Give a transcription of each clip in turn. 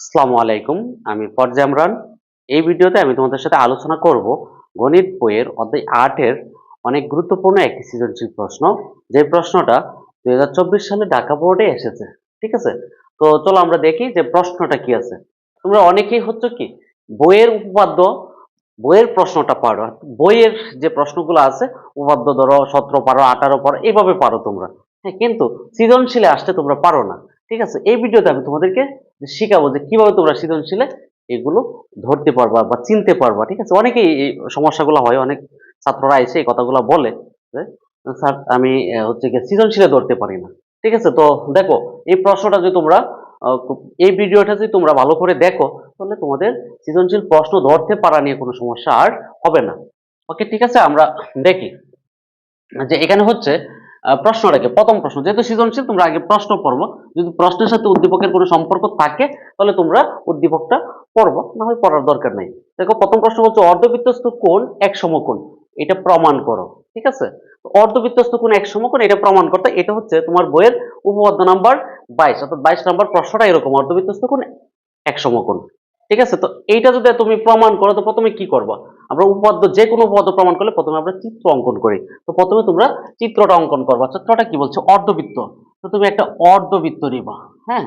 আসসালামু আলাইকুম, আমি ফরজা ইমরান এই ভিডিওতে আমি তোমাদের সাথে আলোচনা করব গণিত বইয়ের অধ্যায় আটের অনেক গুরুত্বপূর্ণ একটি সৃজনশীল প্রশ্ন। যে প্রশ্নটা দুই হাজার চব্বিশ সালে ঢাকা বোর্ডে এসেছে, ঠিক আছে? তো চলো আমরা দেখি যে প্রশ্নটা কি আছে। তোমরা অনেকেই হচ্ছে কি, বইয়ের উপপাদ্য, বইয়ের প্রশ্নটা পারো। বইয়ের যে প্রশ্নগুলো আছে উপাদ্য ধরো সতেরো পারো, আঠারো পারো, এইভাবে পারো তোমরা। হ্যাঁ কিন্তু সৃজনশীলে আসতে তোমরা পারো না, ঠিক আছে? এই ভিডিওতে আমি তোমাদেরকে শিখাবো যে কীভাবে তোমরা সৃজনশীলে এগুলো ধরতে পারবা বা চিনতে পারবা, ঠিক আছে? অনেকেই এই সমস্যাগুলো হয়, অনেক ছাত্ররা এসে এই কথাগুলো বলে যে, স্যার, আমি হচ্ছে কি সৃজনশীলে ধরতে পারি না। ঠিক আছে? তো দেখো, এই প্রশ্নটা যদি তোমরা এই ভিডিওটা যদি তোমরা ভালো করে দেখো, তাহলে তোমাদের সৃজনশীল প্রশ্ন ধরতে পারা নিয়ে কোনো সমস্যা আর হবে না। ওকে, ঠিক আছে? আমরা দেখি যে এখানে হচ্ছে প্রশ্নটাকে প্রথম প্রশ্ন, যেহেতু সৃজনশীল, তোমরা আগে প্রশ্ন পড়ব। যদি প্রশ্নের সাথে উদ্দীপকের কোনো সম্পর্ক থাকে, তাহলে তোমরা উদ্দীপকটা পড়ব, না হয় পড়ার দরকার নেই। দেখো, প্রথম প্রশ্ন হচ্ছে অর্ধবৃত্তস্থ কোণ এক সমকোণ, এটা প্রমাণ করো। ঠিক আছে? তো অর্ধবৃত্তস্থ কোণ এক সমকোণ, এটা প্রমাণ করতে, এটা হচ্ছে তোমার বইয়ের উপপাদ্য নাম্বার বাইশ, অর্থাৎ বাইশ নাম্বার প্রশ্নটা এরকম, অর্ধবৃত্তস্থ কোণ এক সমকোণ। ঠিক আছে? তো এইটা যদি তুমি প্রমাণ করো, তো প্রথমে কি করবা? আমরা উপপাদ্য যে কোনো উপপাদ্য প্রমাণ করলে প্রথমে আমরা চিত্র অঙ্কন করি। তো প্রথমে তোমরা চিত্রটা অঙ্কন করবা। চিত্রটা কি বলছে? অর্ধবৃত্ত। তো তুমি একটা অর্ধবৃত্ত নিবা হ্যাঁ?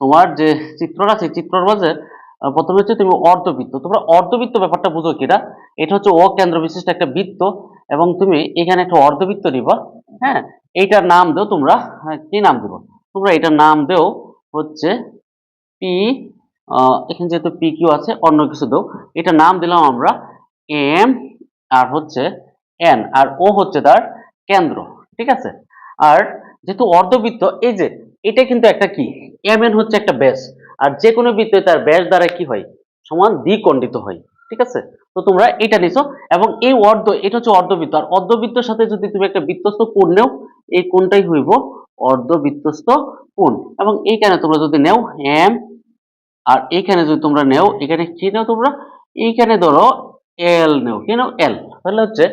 তোমার যে চিত্রটা সেই চিত্রর মাঝে প্রথমে হচ্ছে তুমি অর্ধবৃত্ত। তোমরা অর্ধবৃত্ত ব্যাপারটা বুঝো কিনা? এটা হচ্ছে ও কেন্দ্র বিশিষ্ট একটা বৃত্ত এবং তুমি এখানে একটা অর্ধবৃত্ত নিবা হ্যাঁ? এইটার নাম দেও তোমরা হ্যাঁ, কি নাম দেবো? তোমরা এটার নাম দেও হচ্ছে পি এখানে যেহেতু পি কিউ আছে অন্য কিছু দেও। এটা নাম দিলাম আমরা এম আর হচ্ছে এন আর ও হচ্ছে তার কেন্দ্র, ঠিক আছে? আর যেহেতু অর্ধবৃত্ত, এই যে, এটা কিন্তু একটা কি? এম এন হচ্ছে একটা ব্যাস, আর যে কোনো বৃত্তে তার ব্যাস দ্বারা কি হয়? সমান দ্বিখণ্ডিত হয়, ঠিক আছে? তো তোমরা এটা নিছো, এবং এই অর্ধ, এটা হচ্ছে অর্ধবৃত্ত, আর অর্ধবৃত্তের সাথে যদি তুমি একটা বৃত্তস্থ কোণ নেও, এই কোণটাই হইব অর্ধবৃত্তস্থ কোণ, এবং এইখানে তোমরা যদি নেও এম আর এইখানে যদি তোমরা নেও, এখানে কি নেও তোমরা? এইখানে ধরো এল নেও কি নেও এল তাহলে হচ্ছে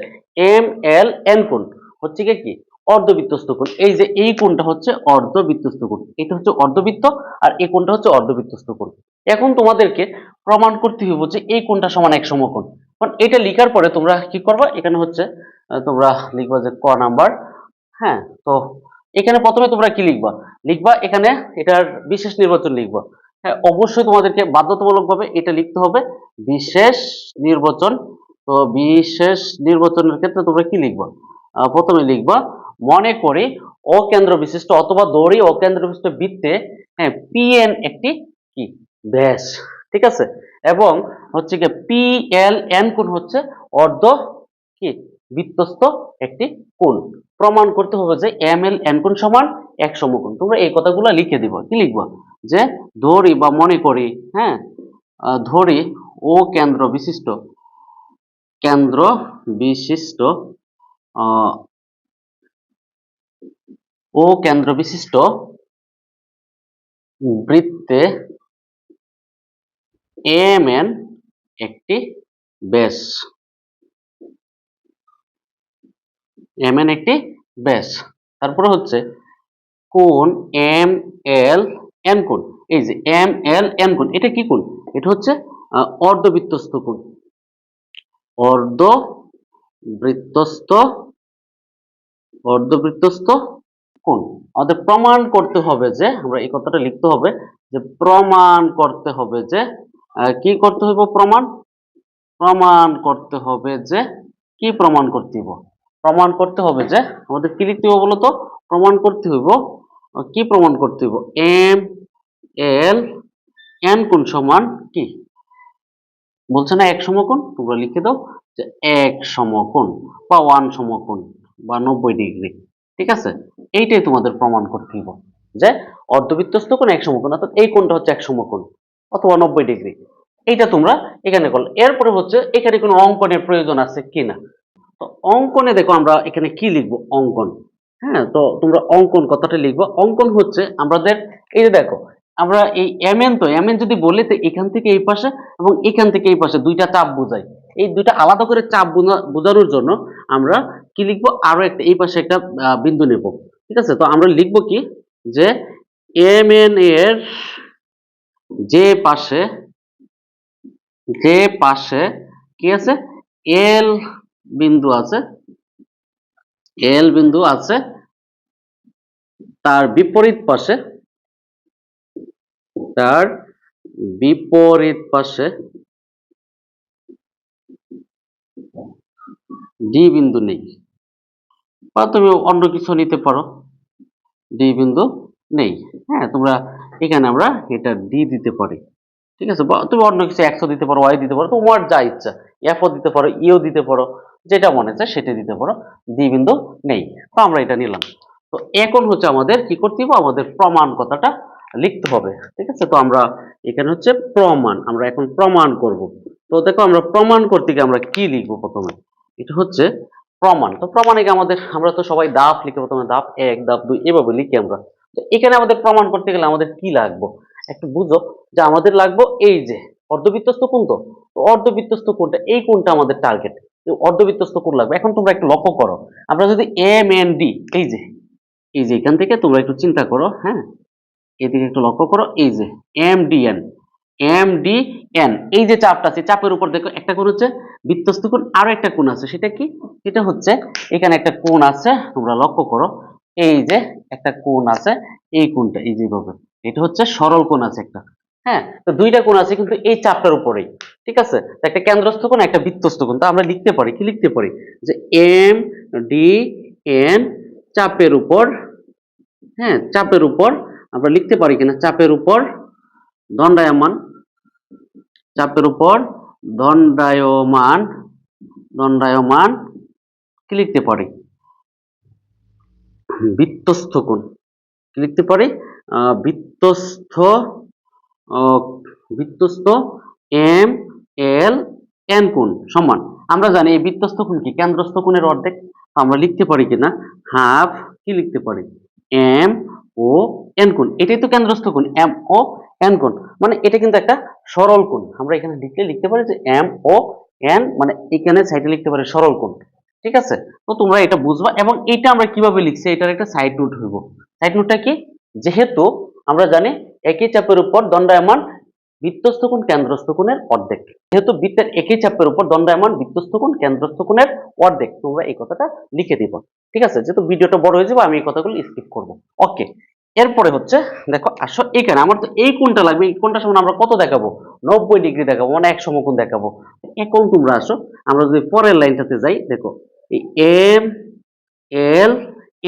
এম এল এন কোণ। হচ্ছে কি? অর্ধবৃত্তস্থ কোণ। এই যে এই কোণটা হচ্ছে অর্ধবৃত্তস্থ কোণ। এটা হচ্ছে অর্ধবৃত্ত আর এই কোণটা হচ্ছে অর্ধবৃত্তস্থ কোণ। এখন তোমাদেরকে প্রমাণ করতে হবে যে এই কোণটা সমান এক সমকোণ। কারণ এটা লেখার পরে তোমরা কি করবা? এখানে হচ্ছে তোমরা লিখবা যে ক নাম্বার। হ্যাঁ তো এখানে প্রথমে তোমরা কি লিখবা? লিখবা এখানে এটার বিশেষ নির্বাচন লিখবা। হ্যাঁ অবশ্যই তোমাদেরকে বাধ্যতামূলকভাবে এটা লিখতে হবে। বিশেষ নির্বাচন, তো বিশেষ নির্বাচনের ক্ষেত্রে তোমরা কি লিখবা? প্রথমে লিখবা, মনে করি অকেন্দ্র বিশিষ্ট অথবা দড়ি অকেন্দ্র বিশিষ্ট বৃত্তে হ্যাঁ পিএন একটি কি? ব্যাস, ঠিক আছে? এবং হচ্ছে কি পি এল এন কোণ হচ্ছে অর্ধ কি? বৃত্তস্থ একটি কোণ। প্রমাণ করতে হবে যে এম এল এন কোণ সমান এক সমকোণ। তোমরা এই কথাগুলো লিখে দিবা। কি লিখবা? যে ধরি বা মনে করি হ্যাঁ? ধরি ও কেন্দ্র বিশিষ্ট। কেন্দ্র বিশিষ্ট ও কেন্দ্র বিশিষ্ট বৃত্তে এম এন একটি ব্যাস এম এন একটি ব্যাস তারপরে হচ্ছে কোন এম এল এন কোণ। এই যে এম এল এন কোণ, এটা কি কোণ? এটা হচ্ছে অর্ধবৃত্তস্থ কোণ। অর্ধবৃত্তস্থ অর্ধবৃত্তস্থ কোণ। আমাদের প্রমাণ করতে হবে যে, আমরা এই কথাটা লিখতে হবে যে, প্রমাণ করতে হবে যে কি করতে হইব প্রমাণ? প্রমাণ করতে হবে যে, কি প্রমাণ করতে হইব? প্রমাণ করতে হবে যে, আমাদের কি লিখতে হবে বলতো? প্রমাণ করতে হইব কি প্রমাণ করতে হইব? এম এল এন কোন সমান কি? বলছে না এক সমকোণ? তোমরা লিখে দাও যে এক সমকোণ বা ওয়ান সমকোণ বা নব্বই ডিগ্রি। ঠিক আছে? এইটাই তোমাদের প্রমাণ করতে হইব যে অর্ধবৃত্তস্থ কোণ এক সমকোণ, অর্থাৎ এই কোণটা হচ্ছে এক সমকোণ অথবা নব্বই ডিগ্রি। এইটা তোমরা এখানে করলে এরপরে হচ্ছে এখানে কোনো অঙ্কনের প্রয়োজন আছে কিনা? তো অঙ্কনে দেখো আমরা এখানে কি লিখব? অঙ্কন। হ্যাঁ তো তোমরা অঙ্কন কথাটা লিখব। অঙ্কন হচ্ছে আমাদের, এই যে দেখো, আমরা এই এমএন তো, এমএন যদি বলি, তো এখান থেকে এই পাশে এবং এখান থেকে এই পাশে দুইটা চাপ বোঝাই এই দুইটা আলাদা করে চাপ বোঝা- বোঝানোর জন্য আমরা কি লিখব? আরও একটা, এই পাশে একটা বিন্দু নেব। ঠিক আছে? তো আমরা লিখব কি? যে এম এন এর যে পাশে যে পাশে কি আছে? এল বিন্দু আছে। এল বিন্দু আছে, তার বিপরীত পাশে, তার বিপরীত পাশে ডি বিন্দু নেই। বা তুমি অন্য কিছু নিতে পারো ডি বিন্দু নেই। হ্যাঁ তোমরা এখানে আমরা এটা ডি দিতে পারি। ঠিক আছে? তুমি অন্য কিছু একশো দিতে পারো ওয়াই দিতে পারো, তোমার যা ইচ্ছা। এফও দিতে পারো ইও দিতে পারো, যেটা মনে চায় সেটা দিতে পারো ডি বিন্দু নেই। তো আমরা এটা নিলাম। তো এখন হচ্ছে আমাদের কি করতে হবে? আমাদের প্রমাণ কথাটা লিখতে হবে, ঠিক আছে? তো আমরা এখানে হচ্ছে প্রমাণ, আমরা এখন প্রমাণ করব। তো দেখো আমরা প্রমাণ করতে গিয়ে আমরা কি লিখব প্রথমে? এটা হচ্ছে প্রমাণ। তো প্রমাণে আমাদের, আমরা তো সবাই দাপ লিখে প্রথমে দাপ এক দাপ দুই, এভাবে লিখি আমরা। তো এখানে আমাদের প্রমাণ করতে গেলে আমাদের কি লাগবে? একটু বুঝো যে আমাদের লাগবে এই যে অর্ধবৃত্তস্থ কোণ তো? তো অর্ধবৃত্তস্থ কোণটা এই কোণটা আমাদের টার্গেট অর্ধবৃত্তস্থ কোণ লাগবে? এখন তোমরা একটু লক্ষ্য করো। আমরা যদি এম এন ডি এই যে এই যে এখান থেকে তোমরা একটু চিন্তা করো হ্যাঁ? এদিকে একটু লক্ষ্য করো, এই যে M D N M D N এই যে চাপটা আছে, চাপের উপর দেখো, একটা কোণ হচ্ছে বৃত্তস্থ কোণ, আরও একটা কোণ আছে, সেটা কি? সেটা হচ্ছে, এখানে একটা কোণ আছে, তোমরা লক্ষ্য করো, এই যে একটা কোণ আছে, এই কোণটা, এই যেভাবে এটা হচ্ছে সরল কোণ আছে একটা। হ্যাঁ? তো দুইটা কোণ আছে কিন্তু এই চাপটার উপরেই, ঠিক আছে? একটা কেন্দ্রস্থ কোণ, একটা বৃত্তস্থ কোণ। তো আমরা লিখতে পারি, কি লিখতে পারি? যে এম ডি এন চাপের উপর হ্যাঁ চাপের উপর, আমরা লিখতে পারি কিনা? চাপের উপর দণ্ডায়মান, চাপের উপর দণ্ডায়মান দণ্ডায়মান, কি লিখতে পারি? বৃত্তস্থ কোণ, কি লিখতে পারি? বৃত্তস্থ বৃত্তস্থ এম, এল, এন কোণ সমান। আমরা জানি এই বৃত্তস্থ কোণ কি? কেন্দ্রস্থ কোণের অর্ধেক। আমরা লিখতে পারি কিনা? হাফ কি লিখতে পারি? এম, ও, এন কোণ। এটাই তো কেন্দ্রস্থ কোণ। এম, ও, এন কোণ। মানে এটা কিন্তু একটা সরল কোণ। আমরা এখানে লিখলে লিখতে পারি যে এম, ও, এন মানে এখানে সাইডে লিখতে পারি সরল কোণ। ঠিক আছে? তো তোমরা এটা বুঝবা এবং এটা আমরা কীভাবে লিখছি? এটার একটা সাইড নোট হইব। সাইড নোটটা কি? যেহেতু আমরা জানি একই চাপের উপর দণ্ডায়মান বৃত্তস্থ কোণ কেন্দ্রস্থ কোণের অর্ধেক। যেহেতু বৃত্তের একই চাপের উপর দণ্ডায়মান বৃত্তস্থ কোণ কেন্দ্রস্থ কোণের অর্ধেক, তোমরা এই কথাটা লিখে দিবা। ঠিক আছে? যেহেতু ভিডিওটা বড় হয়ে যাবে, আমি এই কথাগুলো স্কিপ করব। ওকে এরপরে হচ্ছে, দেখো, আসো এখানে। আমার তো এই কোণটা লাগবে, এই কোণটার সমান আমরা কত দেখাবো? নব্বই ডিগ্রি দেখাবো মানে এক সমকোণ দেখাবো। এখন তোমরা আসো, আমরা যদি পরের লাইনটাতে যাই, দেখো, এই এম এল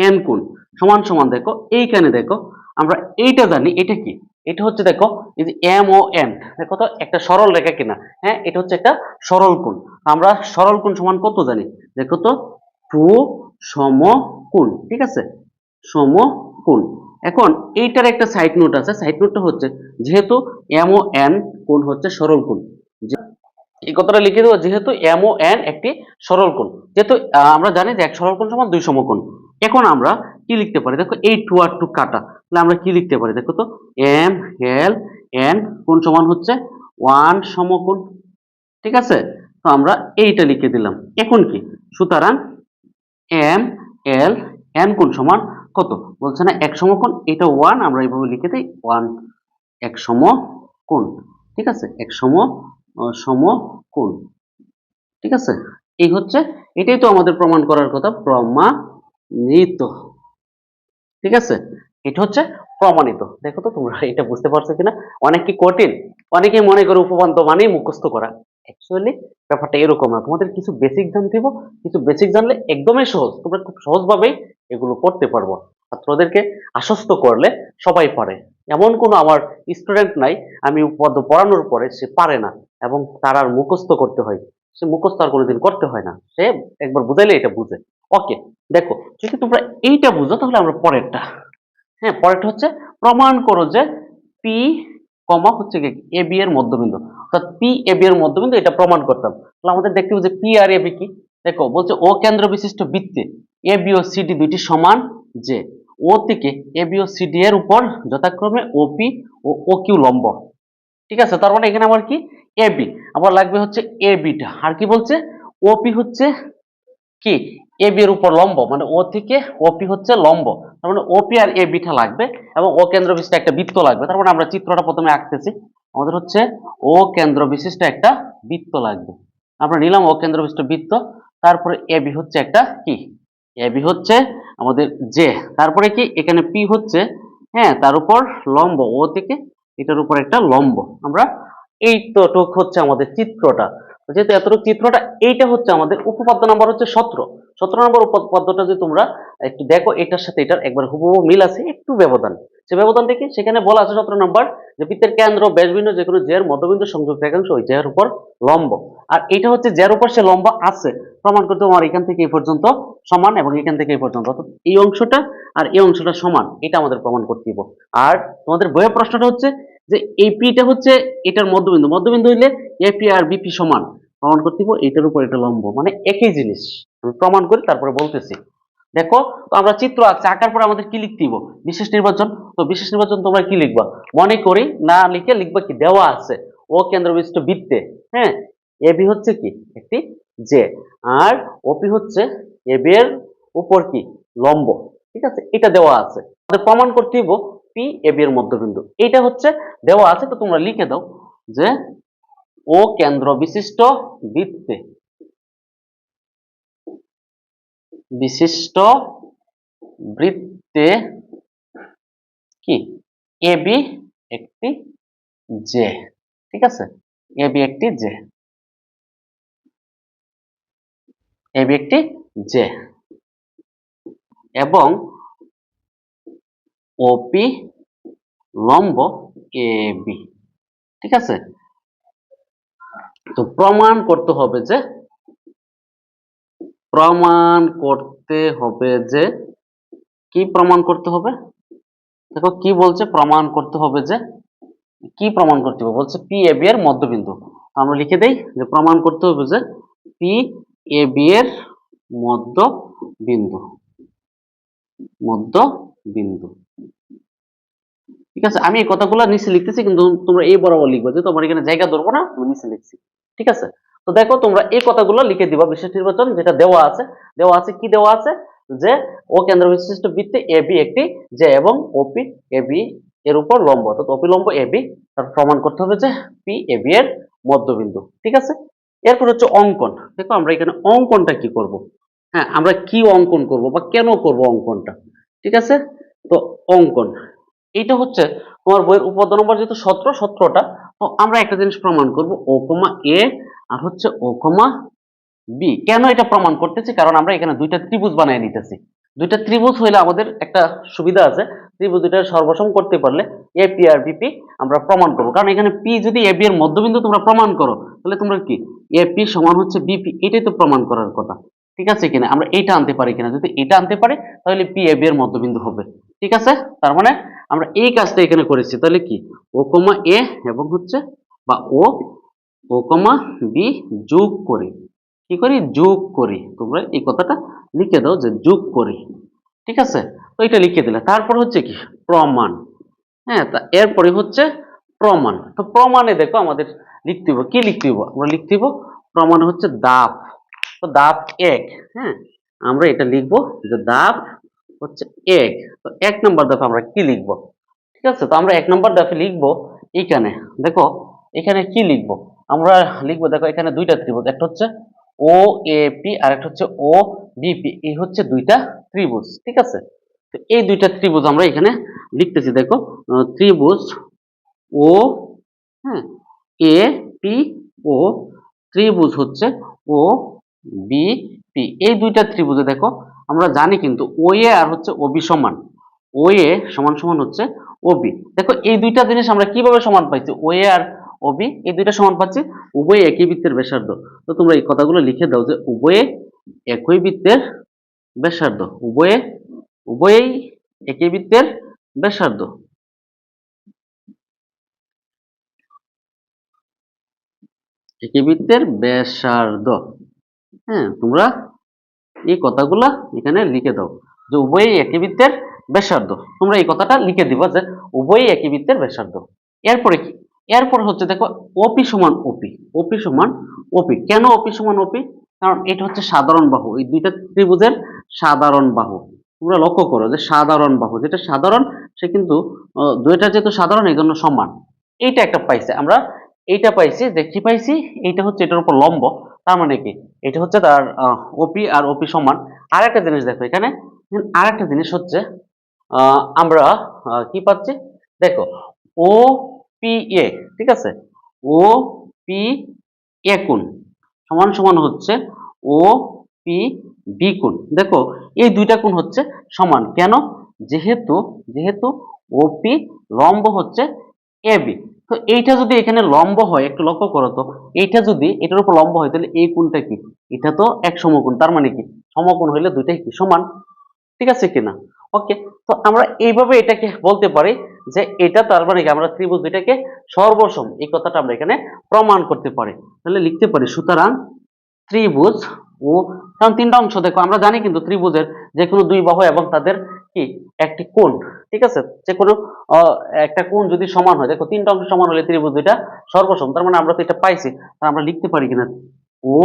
এন কোণ, সমান সমান, দেখো, এইখানে দেখো আমরা এইটা জানি এটা কি? এটা হচ্ছে দেখো, এই যে এম ও এন দেখো তো, একটা সরল রেখা কিনা? হ্যাঁ এটা হচ্ছে একটা সরল কোণ। আমরা সরল কোণ সমান কত জানি? দেখো তো, টু সমকোণ, ঠিক আছে? সমকোণ। এখন এইটার একটা সাইড নোট আছে সাইড নোটটা হচ্ছে, যেহেতু এম ও এন কোণ হচ্ছে সরল কোণ এই কথাটা লিখে দেবো, যেহেতু এম ও এন একটি সরল কোণ, যেহেতু আমরা জানি যে এক সরল কোণ সমান দুই সমকোণ। এখন আমরা কি লিখতে পারি? দেখো এই টু আর টু কাটা। তাহলে আমরা কি লিখতে পারি? দেখো তো এম এল এন কোন সমান হচ্ছে? ওয়ান সমকোণ, ঠিক আছে? তো আমরা এইটা লিখে দিলাম। এখন কি? সুতরাং এম এল এন কোন সমান? কত? বলছে না, এক সমকোণ, এটা ওয়ান আমরা এইভাবে লিখে দিই ওয়ান এক সম কোণ ঠিক আছে? এক সম সম কোণ ঠিক আছে? এই হচ্ছে, এটাই তো আমাদের প্রমাণ করার কথা, প্রমাণিত। ঠিক আছে? এটা হচ্ছে প্রমাণিত। দেখো তো, তোমরা এটা বুঝতে পারছ কিনা? অনেক কি কঠিন অনেকে মনে করে উপপাদ্য মানেই মুখস্থ করা। অ্যাকচুয়ালি ব্যাপারটা এরকম না। তোমাদের কিছু বেসিক জানতে হবে কিছু বেসিক জানলে একদমই সহজ। তোমরা খুব সহজভাবেই এগুলো করতে পারব। ছাত্রদেরকে আশ্বস্ত করলে সবাই পারে। এমন কোনো আমার স্টুডেন্ট নাই, আমি উপপাদ্য পড়ানোর পরে সে পারে না এবং তার আর মুখস্থ করতে হয়। সে মুখস্থ আর কোনোদিন করতে হয় না। সে একবার বুঝাইলে এটা বুঝে। ওকে দেখো, যদি তোমরা এইটা বুঝো, তাহলে আমরা পরেরটা। হ্যাঁ পরেরটা হচ্ছে, প্রমাণ করো যে পি কমা হচ্ছে কি এ বি এর মধ্যবিন্দু। অর্থাৎ পি এ বি এর মধ্যবিন্দু, এটা প্রমাণ করতাম। তাহলে আমাদের দেখতে হবে যে পি আর এ বি কি? দেখো, বলছে ও কেন্দ্র বিশিষ্ট বৃত্তে এ বি ও সিডি দুইটি সমান যে ও থেকে এ বি ও সিডি এর উপর যথাক্রমে ওপি ও ও কিউ লম্ব। ঠিক আছে, তার মানে এখানে আমার কি? এ বি আবার লাগবে হচ্ছে এ বিটা আর কি বলছে? ওপি হচ্ছে কি? এবি এর উপর লম্ব মানে ও থেকে ওপি হচ্ছে লম্ব। তার মানে ওপি আর এ বিটা লাগবে এবং ও কেন্দ্র বিশিষ্ট একটা বৃত্ত লাগবে। তার মানে আমরা চিত্রটা প্রথমে আঁকতেছি। আমাদের হচ্ছে ও কেন্দ্র বিশিষ্ট একটা বৃত্ত লাগবে। আমরা নিলাম ও কেন্দ্র বিশিষ্ট বৃত্ত। তারপরে এবি হচ্ছে একটা কি? এবি হচ্ছে আমাদের জে তারপরে কি? এখানে পি হচ্ছে হ্যাঁ তার উপর লম্ব। ও থেকে এটার উপর একটা লম্ব। আমরা এই তো টুক হচ্ছে আমাদের চিত্রটা। যেহেতু এতটুকু চিত্রটা, এইটা হচ্ছে আমাদের উপপাদ্য নাম্বার হচ্ছে সতেরো। সতেরো নম্বর উপপাদ্যটা যদি তোমরা একটু দেখো, এটার সাথে এটার একবার হুবহু মিল আছে, একটু ব্যবধান। সে ব্যবধানটা কি? সেখানে বলা আছে সতেরো নম্বর যে বৃত্তের কেন্দ্র ব্যাসবিন্দু যে কোনো জের, মধ্যবিন্দু সংযোগ রেখাংশ ওই জের উপর লম্ব। আর এটা হচ্ছে জের উপর সে লম্ব আছে। প্রমাণ করতে আমার এখান থেকে এই পর্যন্ত সমান এবং এখান থেকে এই পর্যন্ত। এই অংশটা আর এই অংশটা সমান, এটা আমাদের প্রমাণ করতে দিব আর তোমাদের বইয়ের প্রশ্নটা হচ্ছে যে এই পিটা হচ্ছে এটার মধ্যবিন্দু। মধ্যবিন্দু হইলে এপি আর বিপি সমান। প্রমাণ করতে এটার উপর এটা লম্ব। মানে একই জিনিস। আমি প্রমাণ করি তারপরে বলতেছি। দেখো, তো আমরা চিত্র আঁকছি। আঁকার পরে আমাদের কি লিখতে বিশেষ নির্বাচন। তো বিশেষ নির্বাচন তোমরা কি লিখবা? মনে করি না লিখে লিখবা কি? দেওয়া আছে। ও কেন্দ্র বিশিষ্ট বৃত্তে। হ্যাঁ? এবি হচ্ছে কি? একটি জে আর ওপি হচ্ছে এবি এর উপর কি? লম্ব। ঠিক আছে? এটা দেওয়া আছে। আমাদের প্রমাণ করতে পি এবি এর মধ্যবিন্দু। এটা হচ্ছে দেওয়া আছে, তো তোমরা লিখে দাও যে ও কেন্দ্র বিশিষ্ট বৃত্তে। বিশিষ্ট বৃত্তে কি? এবি একটি জে ঠিক আছে? এবি একটি জে এবি একটি জে এবং ওপি লম্ব এবি ঠিক আছে? তো প্রমাণ করতে হবে যে, প্রমাণ করতে হবে যে, কি প্রমাণ করতে হবে? দেখো, কি বলছে? প্রমাণ করতে হবে যে, কি প্রমাণ করতে হবে? বলছে পি এ বি এর মধ্যবিন্দু। আমরা লিখে দেই যে, প্রমাণ করতে হবে যে, পি এ বি এর মধ্যবিন্দু মধ্যবিন্দু ঠিক আছে? আমি এই কথাগুলো নিচে লিখতেছি, কিন্তু তোমরা এই বরাবর লিখবে যে তোমার এখানে জায়গা ধরবো না, আমি নিচে লিখছি। ঠিক আছে? তো দেখো, তোমরা এই কথাগুলো লিখে দিবা বিশেষ নির্বাচন, যেটা দেওয়া আছে। দেওয়া আছে, কি দেওয়া আছে? যে ও কেন্দ্র বিশিষ্ট বৃত্তে এ বি একটি যে এবং ওপি এ বি এর উপর লম্ব। অর্থাৎ ওপি লম্ব, এ বি, তার প্রমাণ করতে হবে যে পি, এ বি এর মধ্যবিন্দু। ঠিক আছে? এরপর হচ্ছে অঙ্কন। দেখো, আমরা এখানে অঙ্কনটা কি করব? হ্যাঁ আমরা কি অঙ্কন করব বা কেন করব অঙ্কনটা? ঠিক আছে? তো অঙ্কন। এইটা হচ্ছে তোমার বইয়ের উপাদান নম্বর যেহেতু সতেরো, সতেরোটা, তো আমরা একটা জিনিস প্রমাণ করব, ও কমা এ আর হচ্ছে ও কমা বি। কেন এটা প্রমাণ করতেছি? কারণ আমরা এখানে দুইটা ত্রিভুজ বানিয়ে নিতেছি। দুইটা ত্রিভুজ হইলে আমাদের একটা সুবিধা আছে, ত্রিভুজ দুইটা সর্বসম করতে পারলে এ, পি আর বিপি আমরা প্রমাণ করব। কারণ এখানে পি যদি এ, বি এর মধ্যবিন্দু তোমরা প্রমাণ করো, তাহলে তোমরা কি? এ, পি সমান হচ্ছে বিপি এটাই তো প্রমাণ করার কথা। ঠিক আছে কিনা? আমরা এইটা আনতে পারি কিনা? যদি এটা আনতে পারি, তাহলে পি এ বি এর মধ্যবিন্দু হবে। ঠিক আছে? তার মানে আমরা এই কাজটা এখানে করেছি। তাহলে কি? ও কমা এ এবং হচ্ছে বা ও ও কমা বি যোগ করি। কি করি? যোগ করি। তোমরা এই কথাটা লিখে দাও যে যোগ করি। ঠিক আছে? তো এটা লিখে দিলে। তারপর হচ্ছে কি? প্রমাণ। হ্যাঁ তা এরপরে হচ্ছে প্রমাণ। তো প্রমাণে দেখো আমাদের লিখতে হইব কি লিখতে হইব আমরা লিখতে হইব প্রমাণ হচ্ছে দাপ। তো দাপ এক হ্যাঁ? আমরা এটা লিখব যে দাপ হচ্ছে এক। তো এক নম্বর দাপে আমরা কি লিখব? ঠিক আছে? তো আমরা এক নম্বর দাপে লিখব এইখানে। দেখো, এখানে কি লিখব? আমরা লিখব, দেখো, এখানে দুইটা ত্রিভুজ। একটা হচ্ছে ও এ পি আর একটা হচ্ছে ও বিপি এই হচ্ছে দুইটা ত্রিভুজ, ঠিক আছে? তো এই দুইটা ত্রিভুজ আমরা এখানে লিখতেছি, দেখো ত্রিভুজ ও হ্যাঁ এ পি ও ত্রিভুজ হচ্ছে ও বি পি এই দুইটা ত্রিভুজে দেখো, আমরা জানি কিন্তু ও এ আর হচ্ছে ও বি সমান। ও এ সমান সমান হচ্ছে ও বি দেখো, এই দুইটা জিনিস আমরা কীভাবে সমান পাইছি? ও এ আর ও বি এই দুইটা সমান পাচ্ছি উভয় একই বৃত্তের ব্যাসার্ধ। তো তোমরা এই কথাগুলো লিখে দাও যে উভয়ে একই বৃত্তের ব্যাসার্ধ। উভয়ে, উভয়েই একই বৃত্তের ব্যাসার্ধ। একই বৃত্তের ব্যাসার্ধ। হ্যাঁ তোমরা এই কথাগুলা এখানে লিখে দাও যে উভয়ই একই বৃত্তের ব্যাসার্ধ। তোমরা এই কথাটা লিখে দিবা যে উভয়ই একই বৃত্তের ব্যাসার্ধ। এরপরে কি? এরপর হচ্ছে দেখো ওপি সমান ওপি ওপি সমান ওপি কেন ওপি সমান ওপি কারণ এটা হচ্ছে সাধারণ বাহু, এই দুইটা ত্রিভুজের সাধারণ বাহু। তোমরা লক্ষ্য করো যে সাধারণ বাহু, যেটা সাধারণ, সে কিন্তু দুইটা যেহেতু সাধারণ, এই জন্য সমান। এইটা একটা পাইছে। আমরা এইটা পাইছি যে কি পাইছি, এইটা হচ্ছে এটার উপর লম্ব। তার মানে কি? এটা হচ্ছে তার ওপি আর ওপি সমান। আর একটা জিনিস দেখো এখানে। আর একটা জিনিস হচ্ছে আমরা কি পাচ্ছি? দেখো ও পি এ ঠিক আছে? ও পি এ কোণ সমান সমান হচ্ছে ও পি বি কোণ। দেখো, এই দুইটা কোণ হচ্ছে সমান। কেন? যেহেতু যেহেতু ওপি লম্ব হচ্ছে এ বি তো এইটা যদি এখানে লম্ব হয়, একটু লক্ষ্য করো তো, এইটা যদি এটার উপর লম্ব হয়, তাহলে এই কোণটা কি? এটা তো এক সমকোণ, তার মানে কি? সমকোণ হইলে দুইটাই কি? সমান। ঠিক আছে কিনা? ওকে তো আমরা এইভাবে এটাকে বলতে পারি যে এটা তার মানে কি? আমরা ত্রিভুজ দুইটাকে সর্বসম, এই কথাটা আমরা এখানে প্রমাণ করতে পারি। তাহলে লিখতে পারি, সুতরাং ত্রিভুজ ও, কারণ তিনটা অংশ দেখো, আমরা জানি কিন্তু ত্রিভুজের যে কোনো দুই বাহু এবং তাদের কি? একটি কোণ। ঠিক আছে? যে কোনো একটা কোণ যদি সমান হয়, দেখো তিনটা অংশ সমান হলে ত্রিভুজ দুইটা সর্বসম, তার মানে আমরা তো এটা পাইছি, তাহলে আমরা লিখতে পারি কিনা? ও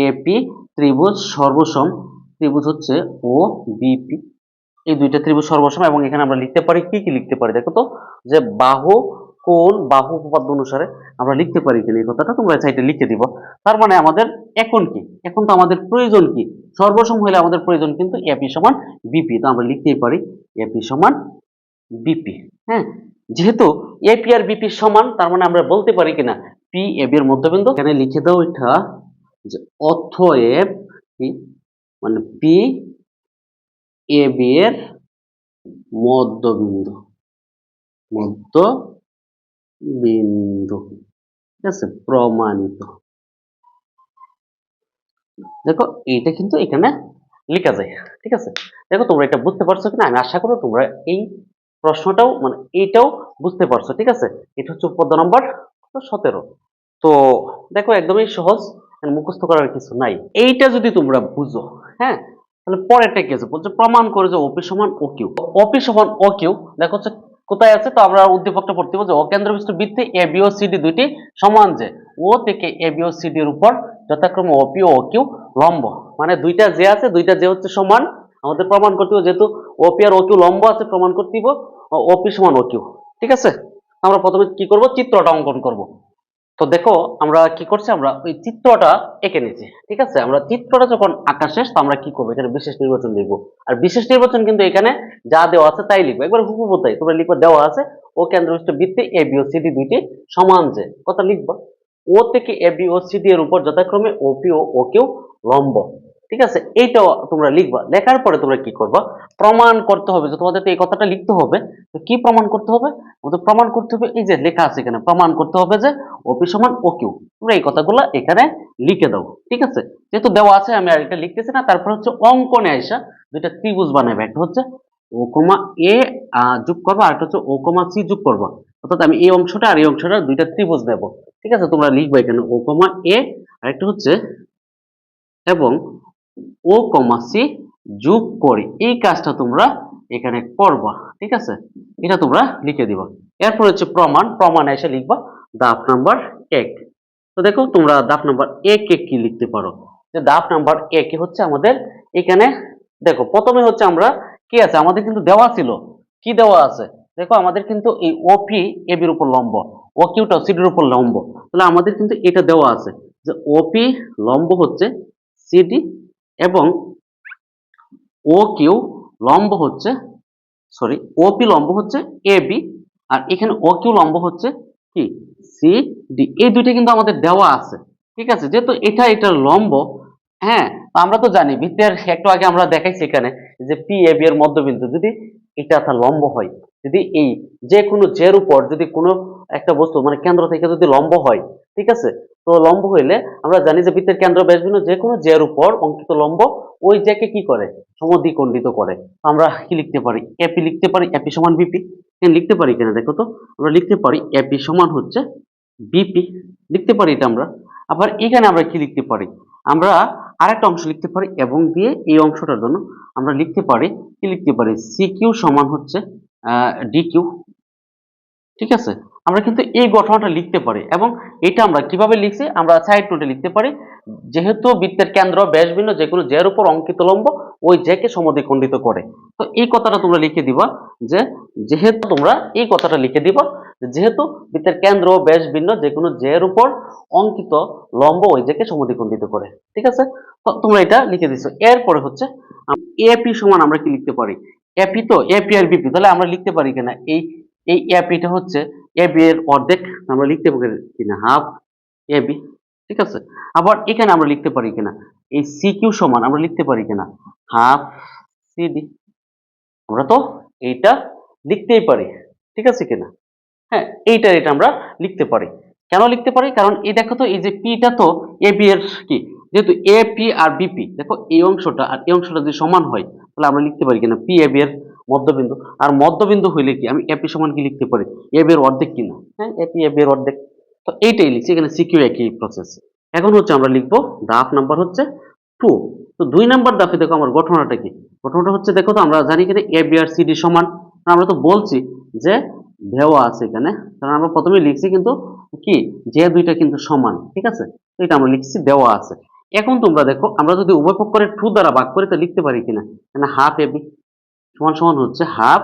এ পি ত্রিভুজ সর্বসম, ত্রিভুজ হচ্ছে ও বিপি এই দুইটা ত্রিভুজ সর্বসম এবং এখানে আমরা লিখতে পারি, কি কি লিখতে পারি? দেখো তো, যে বাহু কোণ, বাহু উপপাদ্য অনুসারে আমরা লিখতে পারি কিনা এই কথাটা? তোমরা সাইডে লিখে দিব। তার মানে আমাদের এখন কি? এখন তো আমাদের প্রয়োজন কি? সর্বসম হলে আমাদের প্রয়োজন কিন্তু এপি সমান বিপি তো আমরা লিখতেই পারি এপি সমান বিপি হ্যাঁ? যেহেতু এপি আর বিপি সমান, তার মানে আমরা বলতে পারি কিনা? পি এব এর মধ্যবিন্দু। এখানে লিখে দাও এটা, যে অথএব মানে পি এ বি এর মধ্যবিন্দু। মধ্যবিন্দু। ঠিক আছে? প্রমাণিত। দেখো, এইটা কিন্তু এখানে লেখা যায়। ঠিক আছে? দেখো, তোমরা এটা বুঝতে পারছ কিনা? আমি আশা করো তোমরা এই প্রশ্নটাও মানে এইটাও বুঝতে পারছ, ঠিক আছে? এটা হচ্ছে পদ্ম নম্বর সতেরো। তো দেখো, একদমই সহজ মুখস্থ করার কিছু নাই। এইটা যদি তোমরা বুঝো হ্যাঁ? তাহলে পরেরটা কি আছে? বলছে, প্রমাণ করে যে ওপি সমান ও কিউ। ওপি সমান ও কিউ, দেখো হচ্ছে কোথায় আছে? তো আমরা উদ্দীপকটা পড়তে কেন্দ্র বিশিষ্ট বৃত্তে এ বি ও সিডি দুইটি সমান যে, ও থেকে এ বি ও সিডি এর উপর যথাক্রমে ওপি ও কিউ লম্ব। মানে দুইটা যে আছে, দুইটা যে হচ্ছে সমান আমাদের প্রমাণ করতে হবে, যেহেতু ওপি আর ও কিউ লম্ব আছে, প্রমাণ করতে হবে ওপি সমান ও কিউ ঠিক আছে? আমরা প্রথমে কি করব? চিত্রটা অঙ্কন করব। তো দেখো, আমরা কি করছি? আমরা ওই চিত্রটা এঁকে নিয়েছি, ঠিক আছে? আমরা চিত্রটা যখন আঁকা শেষ, তো আমরা কি করব? এখানে বিশেষ নির্বাচন লিখব। আর বিশেষ নির্বাচন কিন্তু এখানে যা দেওয়া আছে তাই লিখব। একবার হুবহু তাই তোমরা লিখব, দেওয়া আছে ও কেন্দ্রবিষ্ট বৃত্তে এ বি ও সিডি দুইটি সমান যে, কথা লিখব। ও থেকে এ বি ও সিডি এর উপর যথাক্রমে ওপি ও ও কিউ লম্ব। ঠিক আছে? এইটাও তোমরা লিখবা। লেখার পরে তোমরা কি করবা? প্রমাণ করতে হবে যে তোমাদের তো এই কথাটা লিখতে হবে। তো কি প্রমাণ করতে হবে? আমাদের প্রমাণ করতে হবে, এই যে লেখা আছে এখানে, প্রমাণ করতে হবে যে ওপি সমান ও কিউ। তোমরা এই কথাগুলো এখানে লিখে দাও, ঠিক আছে? যেহেতু দেওয়া আছে, আমি আর এটা লিখতেছি না। তারপর হচ্ছে অঙ্কনে আইসা দুইটা ত্রিভুজ বানাবে একটা হচ্ছে ও কমা এ যোগ করবা, আর হচ্ছে ও কমা সি যোগ করবা। অর্থাৎ আমি এই অংশটা আর এই অংশটা দুইটা ত্রিভুজ নেব ঠিক আছে? তোমরা লিখবে এখানে ও কমা এ আর একটা হচ্ছে এবং ও কমা সি যোগ করি। এই কাজটা তোমরা এখানে করবা, ঠিক আছে? এটা তোমরা লিখে দিবা। এরপর হচ্ছে প্রমাণ। প্রমাণে এসে লিখবা দাপ নাম্বার এক। তো দেখো, তোমরা দাপ নাম্বার এক কি লিখতে পারো? যে দাপ নাম্বার এক হচ্ছে আমাদের এখানে, দেখো, প্রথমে হচ্ছে আমরা কি আছে? আমাদের কিন্তু দেওয়া ছিল। কি দেওয়া আছে? দেখো, আমাদের কিন্তু এই ওপি এবির উপর লম্ব, ও কিউটা সিডির উপর লম্ব। তাহলে আমাদের কিন্তু এটা দেওয়া আছে যে ওপি লম্ব হচ্ছে সিডি এবং ও কিউ লম্ব হচ্ছে সরি ওপি লম্ব হচ্ছে এ বি আর এখানে ও কিউ লম্ব হচ্ছে কি? সি ডি এই দুইটা কিন্তু আমাদের দেওয়া আছে, ঠিক আছে? যেহেতু এটা এটার লম্ব হ্যাঁ আমরা তো জানি বৃত্তের একটু আগে আমরা দেখাইছি এখানে যে পি এ বি এর মধ্যবিন্দু যদি এটা তার লম্ব হয়, যদি এই যে কোনো জের উপর যদি কোনো একটা বস্তু মানে কেন্দ্র থেকে যদি লম্ব হয়, ঠিক আছে? তো লম্ব হইলে আমরা জানি যে বৃত্তের কেন্দ্র ব্যাসবিন্দু যে কোনো জের উপর অঙ্কিত লম্ব ওই জ্যাকে কি করে? সমদ্বিখণ্ডিত করে। আমরা কি লিখতে পারি? এপি লিখতে পারি এপি সমান বিপি লিখতে পারি কিনা দেখো তো? আমরা লিখতে পারি এপি সমান হচ্ছে বিপি লিখতে পারি এটা আমরা। আবার এখানে আমরা কি লিখতে পারি? আমরা আরেকটা অংশ লিখতে পারি এবং দিয়ে এই অংশটার জন্য আমরা লিখতে পারি, কি লিখতে পারি? সি কিউ সমান হচ্ছে ডি কিউ ঠিক আছে? আমরা কিন্তু এই ঘটনাটা লিখতে পারি এবং এটা আমরা কীভাবে লিখছি? আমরা সাইড নোটে লিখতে পারি। যেহেতু বৃত্তের কেন্দ্র ব্যাসভিন্ন যে কোনো জের উপর অঙ্কিত লম্ব, ওই জেকে সমদ্বিখণ্ডিত করে। তো এই কথাটা তোমরা লিখে দিবা যে, যেহেতু তোমরা এই কথাটা লিখে দিবা যেহেতু বৃত্তের কেন্দ্র ব্যাস ভিন্ন যে কোনো জের উপর অঙ্কিত লম্ব, ওই জেকে সমদ্বিখণ্ডিত করে। ঠিক আছে? তো তোমরা এটা লিখে দিছো। এরপরে হচ্ছে এপি সমান আমরা কি লিখতে পারি? এপি তো এপি আর বিপি তাহলে আমরা লিখতে পারি কিনা? এই এই এপিটা হচ্ছে এবি এর অর্ধেক আমরা লিখতে পারি কিনা? হাফ এবি ঠিক আছে? আবার এখানে আমরা লিখতে পারি কিনা? এই সি কিউ সমান আমরা লিখতে পারি কিনা? হাফ সি সিডি আমরা তো এইটা লিখতেই পারি, ঠিক আছে কিনা? হ্যাঁ এইটা এটা আমরা লিখতে পারি। কেন লিখতে পারি? কারণ এই দেখো তো, এই যে পিটা তো এ বি এর কি? যেহেতু এ পি আর বিপি দেখো এই অংশটা আর এই অংশটা যদি সমান হয়, তাহলে আমরা লিখতে পারি কিনা? পি এ বি এর মধ্যবিন্দু। আর মধ্যবিন্দু হইলে কি? আমি এপি সমান কি লিখতে পারি? এ বি এর অর্ধেক কিনা হ্যাঁ এপি এ বি এর অর্ধেক। তো এইটাই লিখছি, এখানে সিকিউ একই প্রসেস এখন হচ্ছে আমরা লিখব ধাপ নাম্বার হচ্ছে টু তো দুই নাম্বার ধাপে দেখো আমার গঠনটা কি? গঠনটা হচ্ছে, দেখো তো আমরা জানি কিনা এ বি আর সিডি সমান। আমরা তো বলছি যে দেওয়া আছে এখানে। কারণ আমরা প্রথমে লিখছি কিন্তু কি? যে দুইটা কিন্তু সমান, ঠিক আছে? এটা আমরা লিখছি দেওয়া আছে। এখন তোমরা দেখো, আমরা যদি উভয় পক্ষের টু দ্বারা ভাগ করি, তা লিখতে পারি কিনা? এখানে হাফ এবি সমান সমান হচ্ছে হাফ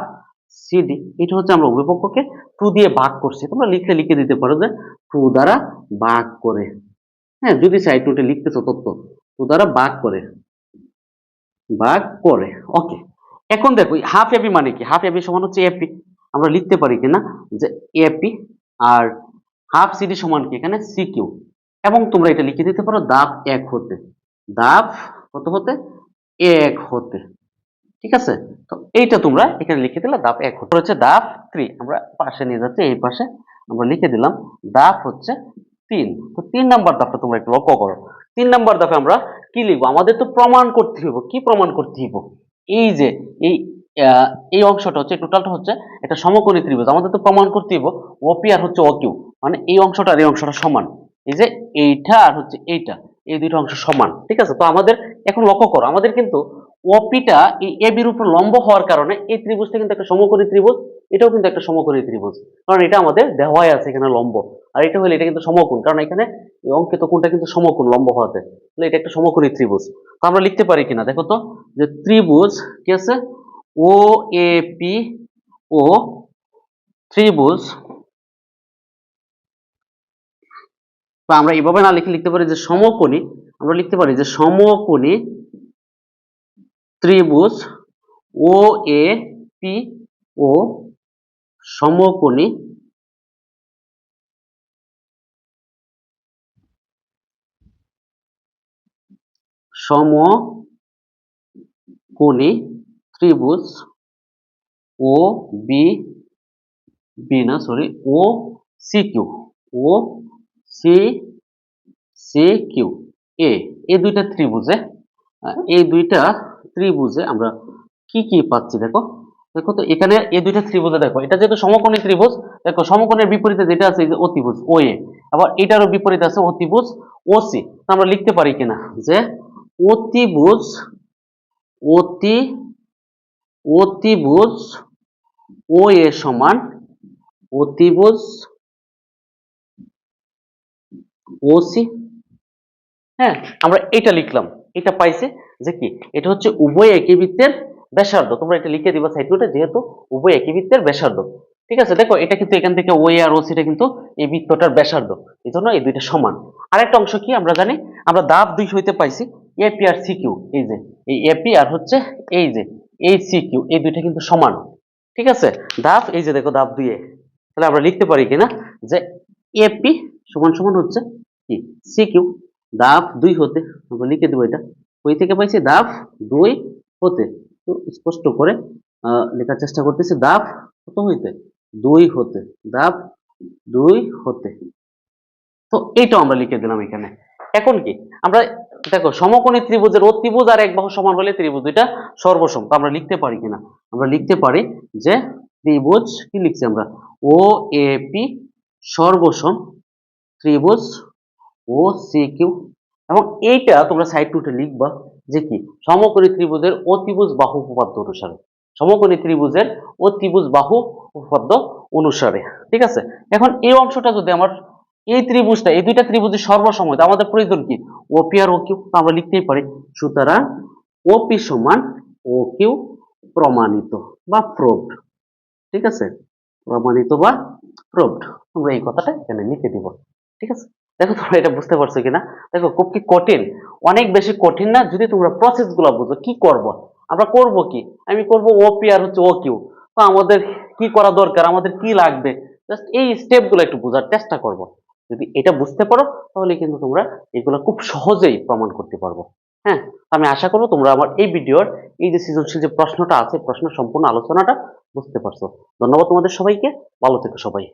সিডি এটা হচ্ছে আমরা পক্ষকে টু দিয়ে ভাগ করছি। তোমরা লিখলে লিখে দিতে পারো যে টু দ্বারা ভাগ করে। হ্যাঁ যদি সাইড নোটে লিখতেছো তত্ত্ব টু দ্বারা ভাগ করে। ভাগ করে ওকে এখন দেখো হাফ এবি মানে কি? হাফ এবি সমান হচ্ছে এপি আমরা লিখতে পারি কিনা? যে এপি আর হাফ সিডি সমান কি? এখানে সি কিউ এবং তোমরা এটা লিখে দিতে পারো দাব এক হতে। দাব কত হতে? এক হতে। ঠিক আছে? তো এইটা তোমরা এখানে লিখে দিলে দাব এক হচ্ছে। দাব থ্রি আমরা পাশে নিয়ে যাচ্ছি, এই পাশে আমরা লিখে দিলাম দাব হচ্ছে তিন। তো তিন নাম্বার দাবটা তোমরা একটু লক্ষ্য করো। তিন নাম্বার দাবে আমরা কি লিখব? আমাদের তো প্রমাণ করতে হইব। কি প্রমাণ করতে হইব? এই যে, এই এই অংশটা হচ্ছে টোটালটা হচ্ছে একটা সমকোণী ত্রিভুজ। আমাদের তো প্রমাণ করতে হইব ওপি আর হচ্ছে ওকিউ মানে এই অংশটা আর এই অংশটা সমান। এই যে এইটা আর হচ্ছে এইটা। এই দুইটা অংশ সমান। ঠিক আছে? তো আমাদের এখন লক্ষ্য করো, আমাদের কিন্তু ওপিটা এই এ এবির উপর লম্ব হওয়ার কারণে এই ত্রিভুজটা কিন্তু একটা সমকোণী ত্রিভুজ, এটাও কিন্তু একটা সমকোণী ত্রিভুজ। কারণ এটা আমাদের দেওয়াই আছে এখানে লম্ব। আর এটা হলে এটা কিন্তু সমকোণ, কারণ এখানে অঙ্কিত কোণটা কিন্তু সমকোণ লম্ব হওয়াতে। তাহলে এটা একটা সমকোণী ত্রিভুজ। তো আমরা লিখতে পারি কিনা, দেখো তো, যে ত্রিভুজ, কি আছে? ও এ পি ও ত্রিভুজ। বা আমরা এভাবে না লিখে লিখতে পারি যে সমকোণী, আমরা লিখতে পারি যে সমকোণী ত্রিভুজ ও এ পি ও সমকোণী। সমকোণী ত্রিভুজ ও বি বি না sorry O C Q, O C C Q, এ এই দুইটা ত্রিভুজে এই দুইটা ত্রিভুজে আমরা কি কি পাচ্ছি, দেখো? দেখো তো এখানে এই দুইটা ত্রিভুজে দেখো, এটা যেহেতু সমকোণী ত্রিভুজ, দেখো সমকোণের বিপরীতে যেটা আছে যে অতিভুজ ও এ আবার এটারও বিপরীতে আছে অতিভুজ ও সি আমরা লিখতে পারি কিনা যে অতিভুজ, অতি, অতিভুজ ও এ সমান অতিভুজ ওসি হ্যাঁ আমরা এটা লিখলাম, এটা পাইছে যে কি? এটা হচ্ছে উভয় একই বৃত্তের ব্যাসার্ধ। তোমরা এটা লিখে দিবা সাইড নোটে যেহেতু উভয় একই বৃত্তের ব্যাসার্ধ। ঠিক আছে? দেখো, এটা কিন্তু এখান থেকে ওই আর ওসিটা কিন্তু এই বৃত্তটার ব্যাসার্ধ। এই জন্য এই দুইটা সমান। আরেকটা অংশ কি আমরা জানি? আমরা দাব দুই হইতে পাইছি এপি আর সিকিউ এই যে। এই এপি আর হচ্ছে এই যে, এই সিকিউ এই দুইটা কিন্তু সমান। ঠিক আছে? দাব, এই যে দেখো, দাব দুইয়ে তাহলে আমরা লিখতে পারি কিনা? যে এপি সমান সমান হচ্ছে কি? সিকিউ দাব দুই হতে, আমরা লিখে দেবো এটা। ওই থেকে পাইছি দাব দুই হতে। তো স্পষ্ট করে লেখার চেষ্টা করতেছি দাব কত হইতে? দুই হতে। দাব দুই হতে। তো এইটাও আমরা লিখে দিলাম এখানে। এখন কি? আমরা, দেখো, সমকোণী ত্রিভুজের অতিভুজ আর এক বাহু সমান হলে ত্রিভুজ দুইটা সর্বসম। আমরা লিখতে পারি কিনা? আমরা লিখতে পারি যে ত্রিভুজ কি লিখছি আমরা? ও, এ, পি সর্বসম ত্রিভুজ ও সি কিউ এবং এইটা তোমরা সাইড টুটে লিখবা যে কি? সমকোণী ত্রিভুজের অতিভুজ বাহু উপপাদ্য অনুসারে। সমকোণী ত্রিভুজের অতিভুজ বাহু উপপাদ্য অনুসারে। ঠিক আছে? এখন এই অংশটা যদি আমার, এই ত্রিভুজটা, এই দুইটা ত্রিভুজের সর্বসময় আমাদের প্রয়োজন কি? ওপি আর ও কিউ আমরা লিখতেই পারি। সুতরাং ওপি সমান ও প্রমাণিত বা প্রুভড ঠিক আছে? প্রমাণিত বা প্রুভড তোমরা এই কথাটা এখানে লিখে দিব। ঠিক আছে? দেখো তোমরা এটা বুঝতে পারছ কিনা? দেখো খুব কি কঠিন। অনেক বেশি কঠিন না, যদি তোমরা প্রসেসগুলো বুঝো, কি করব? আমরা করব কি? আমি করব ওপি আর হচ্ছে ও কিউ তো আমাদের কি করা দরকার? আমাদের কি লাগবে? জাস্ট এই স্টেপগুলো একটু বোঝার চেষ্টা করব। যদি এটা বুঝতে পারো, তাহলে কিন্তু তোমরা এগুলো খুব সহজেই প্রমাণ করতে পারব। হ্যাঁ? আমি আশা করব তোমরা আমার এই ভিডিওর, এই যে সৃজনশীল যে প্রশ্নটা আছে, প্রশ্ন সম্পূর্ণ আলোচনাটা বুঝতে পারছ। ধন্যবাদ তোমাদের সবাইকে। ভালো থেকো সবাই।